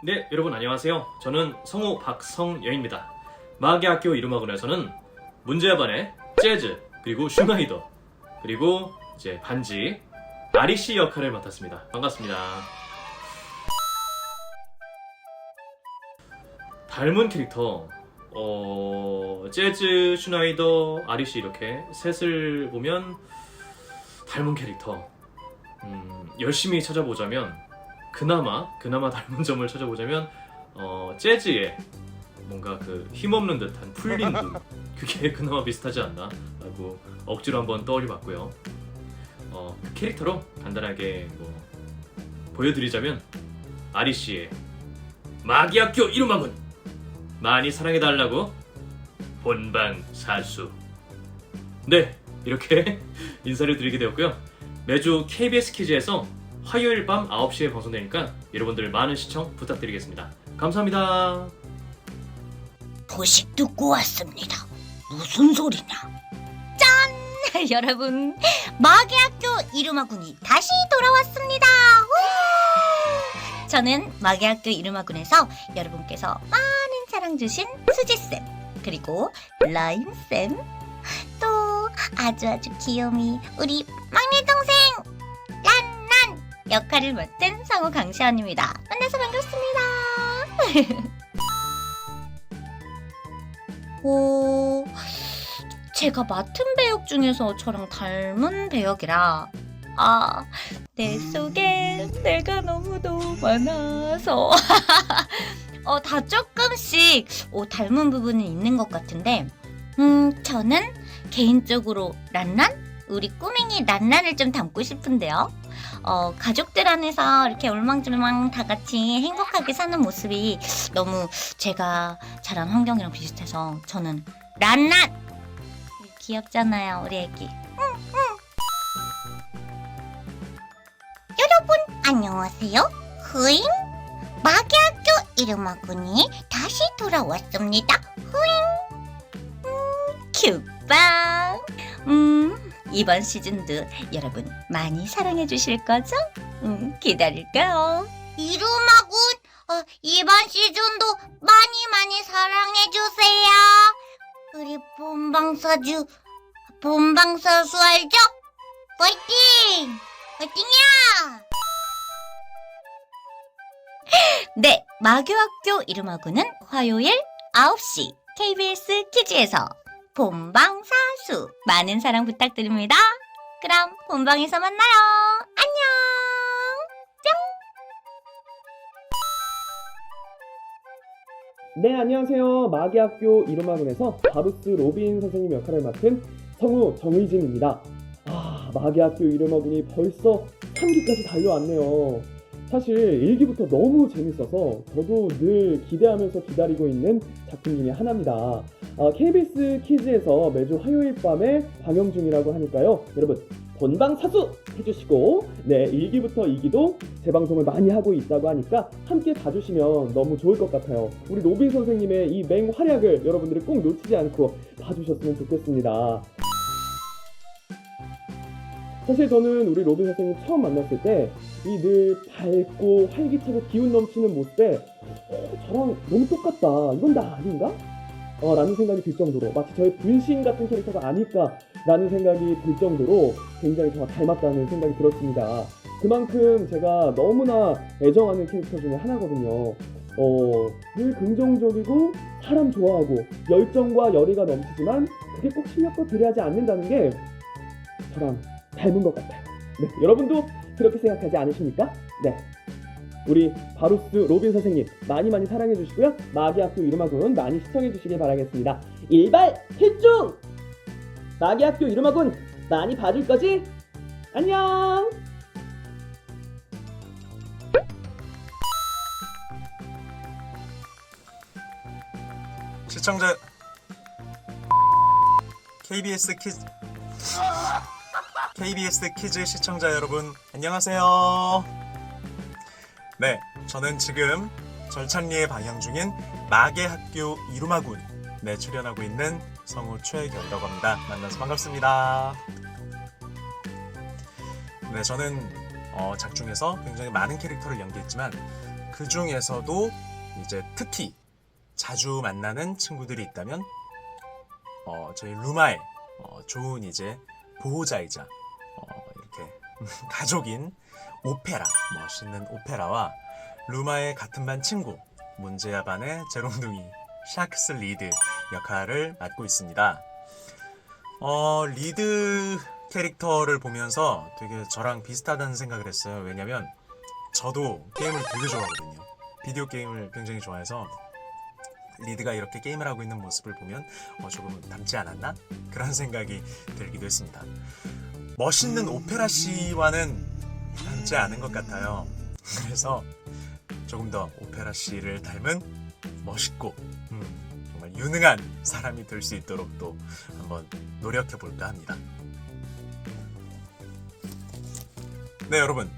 네, 여러분 안녕하세요. 저는 성우 박성여입니다. 마계학교 이름학원에서는 문제반의 재즈, 그리고 슈나이더, 그리고 이제 반지, 아리씨 역할을 맡았습니다. 반갑습니다. 닮은 캐릭터, 어, 재즈, 슈나이더, 아리씨 이렇게 셋을 보면 닮은 캐릭터, 음, 열심히 찾아보자면 그나마 그나마 닮은 점을 찾아보자면 어, 재즈의 뭔가 그 힘없는 듯한 풀린 눈 그게 그나마 비슷하지 않나라고 억지로 한번 떠올려봤고요. 어, 그 캐릭터로 간단하게 뭐 보여드리자면 아리 씨의 마기학교 이름학은 많이 사랑해달라고 본방 사수. 네 이렇게 인사를 드리게 되었고요. 매주 KBS 키즈에서 화요일 밤 9시에 방송되니까 여러분들 많은 시청 부탁드리겠습니다. 감사합니다. 소식 듣고 왔습니다. 무슨 소리냐? 짠! 여러분, 마계학교 이름학군이 다시 돌아왔습니다. 우! 저는 마계학교 이름학군에서 여러분께서 많은 사랑 주신 수지쌤, 그리고 라임쌤, 또 아주 아주 귀요미 우리 막내 동생 역할을 맡은 성우 강시연입니다. 만나서 반갑습니다. 오, 제가 맡은 배역 중에서 저랑 닮은 배역이라 아, 내 속에 내가 너무도 많아서 어, 다 조금씩 어, 닮은 부분은 있는 것 같은데 음, 저는 개인적으로 란란? 우리 꾸맹이 란란을 좀 닮고 싶은데요. 어, 가족들 안에서 이렇게 올망졸망 다 같이 행복하게 사는 모습이 너무 제가 자란 환경이랑 비슷해서 저는 란란! 귀엽잖아요 우리 애기. 여러분 안녕하세요. 흐잉! 마계학교 이름학군이 다시 돌아왔습니다. 흐잉! 음, 큐빵! 음 이번 시즌도 여러분 많이 사랑해 주실 거죠? 음 기다릴게요 이름학군 어, 이번 시즌도 많이 많이 사랑해주세요. 우리 본방사주, 본방사수 알죠? 파이팅! 파이팅이야! 네, 마교학교 이름하고는 화요일 9시 KBS 키즈에서 본방사수 많은 사랑 부탁드립니다. 그럼 본방에서 만나요. 안녕! 네, 안녕하세요. 마계학교 이름학원에서 바루스 로빈 선생님 역할을 맡은 성우 정의진입니다. 아, 마계학교 이름학원이 벌써 3기까지 달려왔네요. 사실 1기부터 너무 재밌어서 저도 늘 기대하면서 기다리고 있는 작품 중에 하나입니다. 아, KBS 키즈에서 매주 화요일 밤에 방영 중이라고 하니까요. 여러분, 본방 사수 해주시고, 네, 1기부터 2기도 재방송을 많이 하고 있다고 하니까 함께 봐주시면 너무 좋을 것 같아요. 우리 로빈 선생님의 이 맹활약을 여러분들이 꼭 놓치지 않고 봐주셨으면 좋겠습니다. 사실 저는 우리 로빈 선생님 처음 만났을 때 이 늘 밝고 활기차고 기운 넘치는 모습에 어, 저랑 너무 똑같다. 이건 나 아닌가? 어, 라는 생각이 들 정도로 마치 저의 분신 같은 캐릭터가 아닐까 라는 생각이 들 정도로 굉장히 저와 닮았다는 생각이 들었습니다. 그만큼 제가 너무나 애정하는 캐릭터 중에 하나거든요. 어, 늘 긍정적이고 사람 좋아하고 열정과 열의가 넘치지만 그게 꼭 실력도 들여하지 않는다는 게 저랑 닮은 것 같아요. 네, 여러분도 그렇게 생각하지 않으십니까? 네. 우리 바루스 로빈 선생님 많이 많이 사랑해 주시고요. 마기학교 이름학원 많이 시청해 주시길 바라겠습니다. 일발 필중! 마기학교 이름학원 많이 봐줄 거지? 안녕! 시청자 KBS 키즈 KBS 키즈 시청자 여러분 안녕하세요. 네, 저는 지금 절찬리에 방영 중인 마계 학교 이루마군 네 출연하고 있는 성우 최결이라고 합니다. 만나서 반갑습니다. 네, 저는 어, 작중에서 굉장히 많은 캐릭터를 연기했지만 그 중에서도 이제 특히 자주 만나는 친구들이 있다면 어, 저희 루마의 어, 좋은 이제 보호자이자 가족인 오페라 멋있는 오페라와 루마의 같은 반 친구 문제야 반의 제롱둥이 샤크스 리드 역할을 맡고 있습니다. 어, 리드 캐릭터를 보면서 되게 저랑 비슷하다는 생각을 했어요. 왜냐면 저도 게임을 되게 좋아하거든요. 비디오 게임을 굉장히 좋아해서 리드가 이렇게 게임을 하고 있는 모습을 보면 어, 조금 닮지 않았나? 그런 생각이 들기도 했습니다. 멋있는 오페라 씨와는 닮지 않은 것 같아요. 그래서 조금 더 오페라 씨를 닮은 멋있고 음, 정말 유능한 사람이 될 수 있도록 또 한번 노력해 볼까 합니다. 네 여러분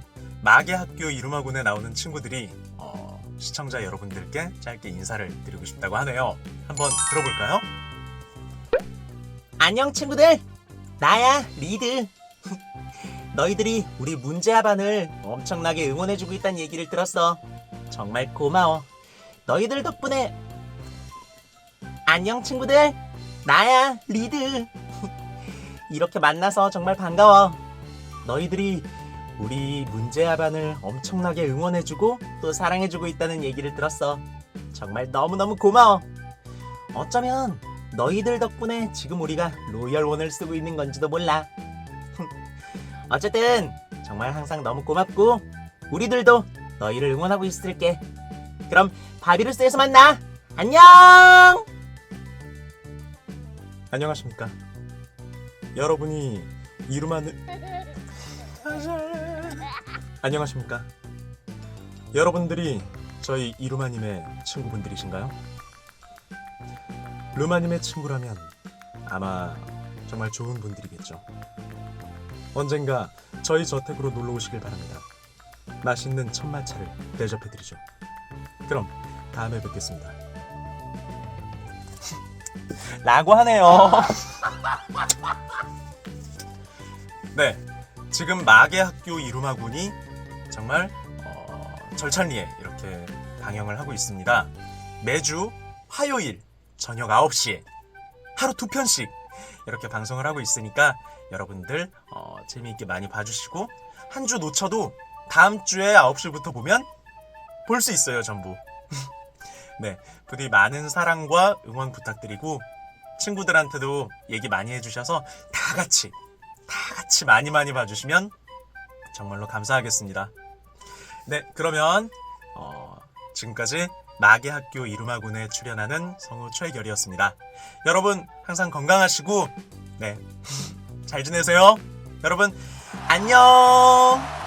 마계 학교 이루마군에 나오는 친구들이 어, 시청자 여러분들께 짧게 인사를 드리고 싶다고 하네요. 한번 들어볼까요? 안녕 친구들 나야 리드 너희들이 우리 문제아반을 엄청나게 응원해주고 있다는 얘기를 들었어. 정말 고마워. 너희들 덕분에. 안녕 친구들. 나야 리드. 이렇게 만나서 정말 반가워. 너희들이 우리 문제아반을 엄청나게 응원해주고 또 사랑해주고 있다는 얘기를 들었어. 정말 너무너무 고마워. 어쩌면 너희들 덕분에 지금 우리가 로열원을 쓰고 있는 건지도 몰라. 어쨌든 정말 항상 너무 고맙고 우리들도 너희를 응원하고 있을게. 그럼 바비루스에서 만나. 안녕. 안녕하십니까? 여러분이 이루마는 안녕하십니까? 여러분들이 저희 이루마님의 친구분들이신가요? 루마님의 친구라면 아마 정말 좋은 분들이겠죠. 언젠가 저희 저택으로 놀러 오시길 바랍니다. 맛있는 천마차를 대접해드리죠. 그럼 다음에 뵙겠습니다. 라고 하네요. 네, 지금 마계 학교 이루마군이 정말 어, 절찬리에 이렇게 방영을 하고 있습니다. 매주 화요일 저녁 9시에 하루 두 편씩 이렇게 방송을 하고 있으니까 여러분들 어, 재미있게 많이 봐주시고 한 주 놓쳐도 다음 주에 9시부터 보면 볼 수 있어요 전부. 네, 부디 많은 사랑과 응원 부탁드리고 친구들한테도 얘기 많이 해주셔서 다 같이 다 같이 많이 많이 봐주시면 정말로 감사하겠습니다. 네, 그러면 어, 지금까지 마계학교 이루마군에 출연하는 성우 최결이었습니다. 여러분 항상 건강하시고 네, 잘 지내세요. 여러분 안녕.